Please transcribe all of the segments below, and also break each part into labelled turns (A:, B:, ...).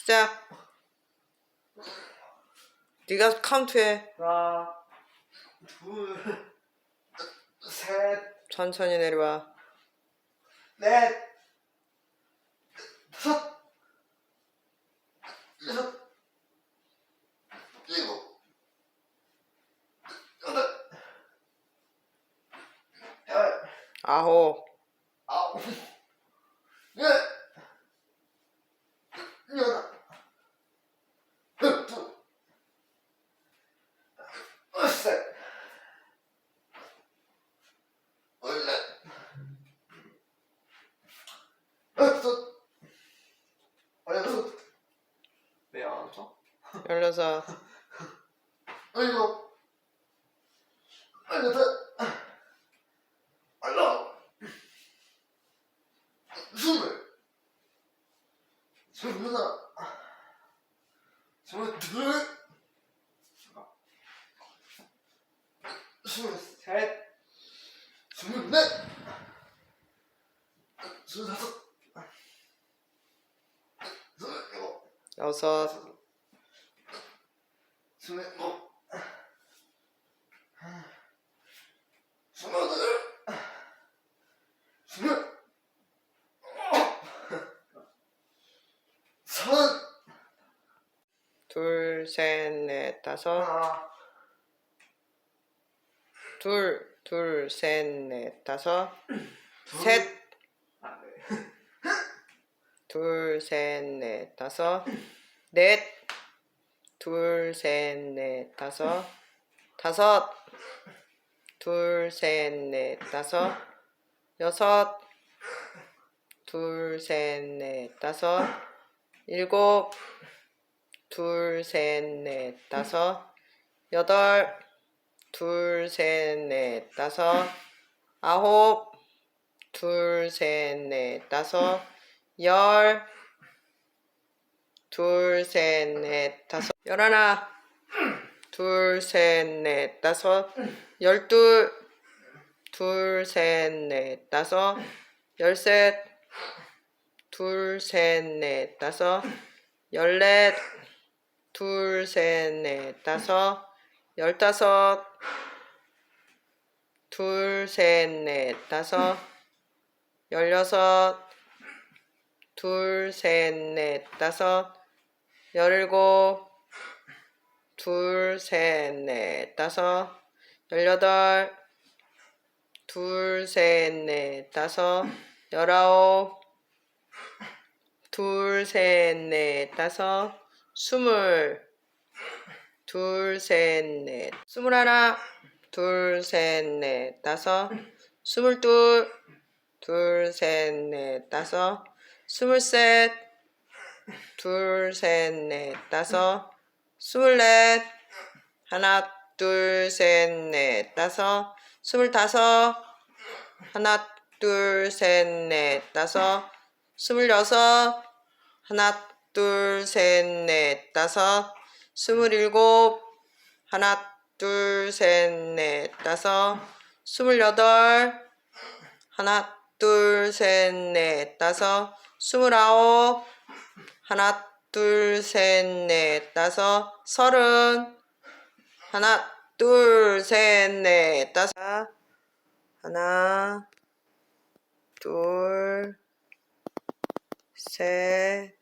A: 시작. 네가 카운트해.
B: 하나, 둘, 셋,
A: 천천히 내려와.
B: 넷, 다섯, 여섯, 일곱, 여덟, 열,
A: 아홉,
B: 아홉, 열, 열하나, 열둘, 열셋, 열넷, 열다섯, 열여섯, 왜안 왔죠?
A: 열여섯,
B: 열일곱, 열여덟, 열아홉, 스물, 스물하나, 스물둘, 스물셋, 스물넷, 스 물다섯, 스물일곱,
A: 여섯,
B: 스물일곱, 스물여덟, 스물, 서른,
A: 둘, 셋, 넷, 다섯,
B: 하나,
A: 둘, 둘, 셋, 넷, 다섯, 셋. 둘, 셋, 넷, 다섯, 넷, 둘, 셋, 넷, 다섯, 다섯, 둘, 셋, 넷, 다섯, 여섯, 둘, 셋, 넷, 다섯, 일곱, 둘, 셋, 넷, 다섯, 여덟, 둘, 셋, 넷, 다섯, 아홉, 둘, 셋, 넷, 다섯, 열, 둘, 셋, 넷, 다섯, 열하나, 둘, 셋, 넷, 다섯, 열둘, 둘, 셋, 넷, 다섯, 열셋, 둘, 셋, 넷, 다섯, 열넷, 둘, 셋, 넷, 다섯, 열다섯, 둘, 셋, 넷, 다섯, 열여섯, 둘, 셋, 넷, 다섯, 열일곱, 둘, 셋, 넷, 다섯, 열여덟, 둘, 셋, 넷, 다섯, 열아홉, 둘, 셋, 넷, 다섯, 스물, 둘, 셋, 넷, 스물하나, 둘, 셋, 넷, 다섯, 스물둘, 둘, 셋, 넷, 다섯, 스물셋, 둘, 셋, 넷, 다섯, 스물넷, 하나, 둘, 셋, 넷, 다섯, 스물다섯, 하나, 둘, 셋, 넷, 다섯, 스물여섯, 하나, 둘, 셋, 넷, 다섯, 스물일곱, 하나, 둘, 셋, 넷, 다섯, 스물여덟, 하나, 둘, 셋, 넷, 다섯, 스물아홉, 하나, 둘, 셋, 넷, 다섯, 서른, 하나, 둘, 셋, 넷, 다섯, 하나, 둘, 셋,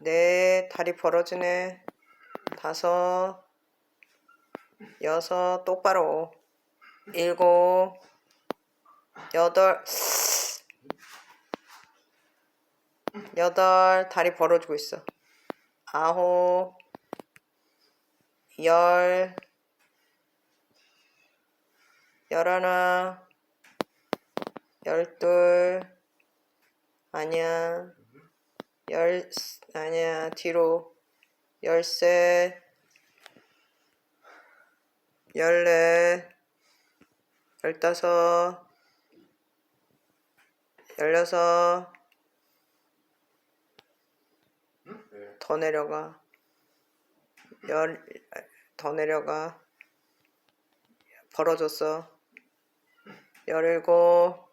A: 넷, 다리 벌어지네, 다섯, 여섯, 똑바로, 일곱, 여덟, 여덟, 다리 벌어지고 있어. 아홉, 열, 열하나, 열둘, 아니야, 열, 아니야, 뒤로, 열셋, 열넷, 열다섯, 열여섯, 더 내려가. 열, 더 내려가. 벌어졌어. 열일곱,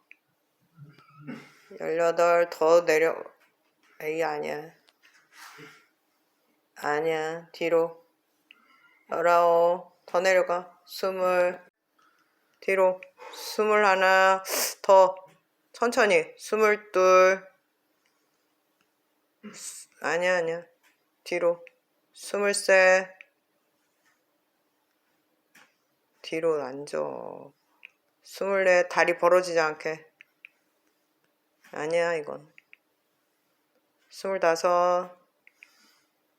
A: 열여덟 더 내려 에이 아니야. 아니야. 뒤로. 열아홉 더 내려가. 스물 뒤로. 스물 하나 더. 천천히. 스물 둘. 아니야 아니야 뒤로. 스물 셋 뒤로 앉아 스물넷 다리 벌어지지 않게. 아니야 이건. 스물다섯.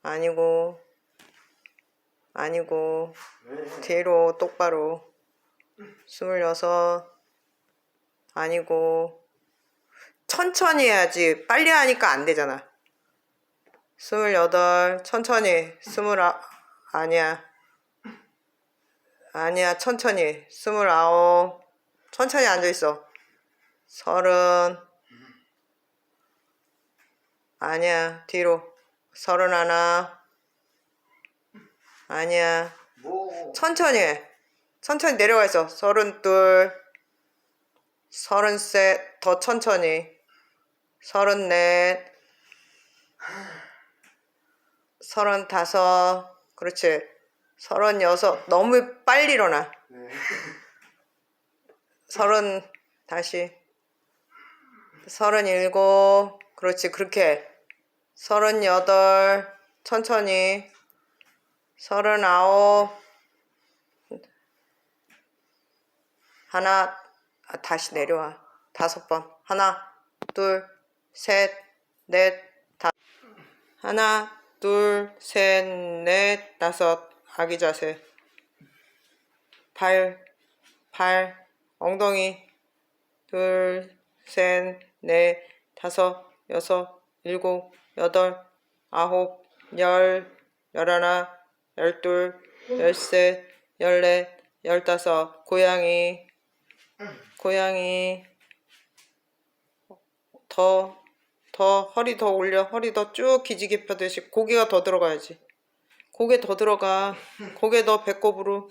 A: 아니고. 아니고.
B: 네.
A: 뒤로 똑바로. 스물여섯. 아니고. 천천히 해야지. 빨리 하니까 안 되잖아 스물여덟 천천히. 스물아 아니야. 아니야 천천히. 스물아홉. 천천히 앉아있어. 서른. 아니야 뒤로. 서른 하나. 아니야.
B: 뭐.
A: 천천히. 해. 천천히 내려가 있어. 서른 둘, 서른 셋, 더 천천히. 서른 넷, 서른 다섯, 그렇지. 서른 여섯, 너무 빨리 일어나.
B: 네.
A: 서른, 다시. 서른 일곱, 그렇지. 그렇게 해. 서른 여덟, 천천히. 서른 아홉, 하나, 아, 다시 내려와. 다섯 번. 하나, 둘, 셋, 넷, 다. 하나, 둘, 셋, 넷, 다섯. 아기 자세. 발, 발, 엉덩이. 둘, 셋, 넷, 다섯, 여섯, 일곱, 여덟, 아홉, 열, 열하나, 열둘, 열셋, 열넷, 열다섯. 고양이. 고양이 더, 더 허리 더 올려 허리 더 쭉 기지개 펴듯이 고개가 더 들어가야지. 고개 더 들어가. 고개 더 배꼽으로.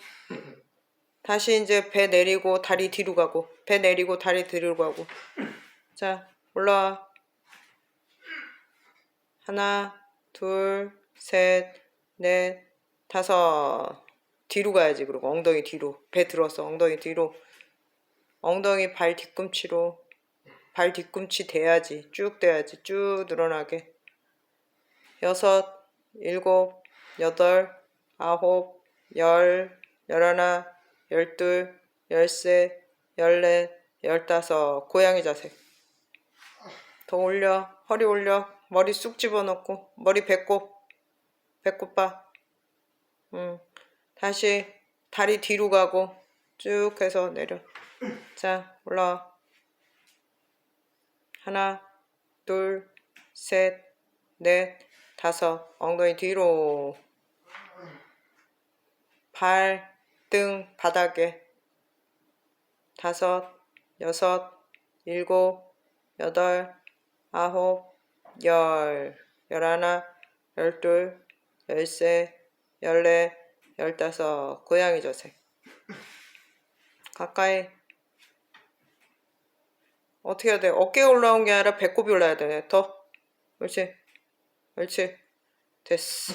A: 다시 이제 배 내리고 다리 뒤로 가고 배 내리고 다리 뒤로 가고. 자 올라와. 하나 둘셋넷 다섯. 뒤로 가야지 그리고 엉덩이 뒤로. 배 들어서 엉덩이 뒤로. 엉덩이 발 뒤꿈치로 발 뒤꿈치 대야지. 쭉 대야지. 쭉 늘어나게. 여섯 일곱 여덟 아홉 열 열하나 열둘 열세 열넷 열다섯. 고양이 자세. 더 올려. 허리 올려. 머리 쑥 집어넣고. 머리 배꼽. 배꼽 봐. 음, 다시 다리 뒤로 가고 쭉 해서 내려. 자, 올라와. 하나, 둘, 셋, 넷, 다섯. 엉덩이 뒤로. 발, 등, 바닥에. 다섯, 여섯, 일곱, 여덟, 아홉, 열. 열하나, 열둘, 열세, 열넷, 열다섯. 고양이 자세. 가까이. 어떻게 해야 돼? 어깨 올라온 게 아니라 배꼽이 올라야 되네. 더. 그렇지. 그렇지. 됐어.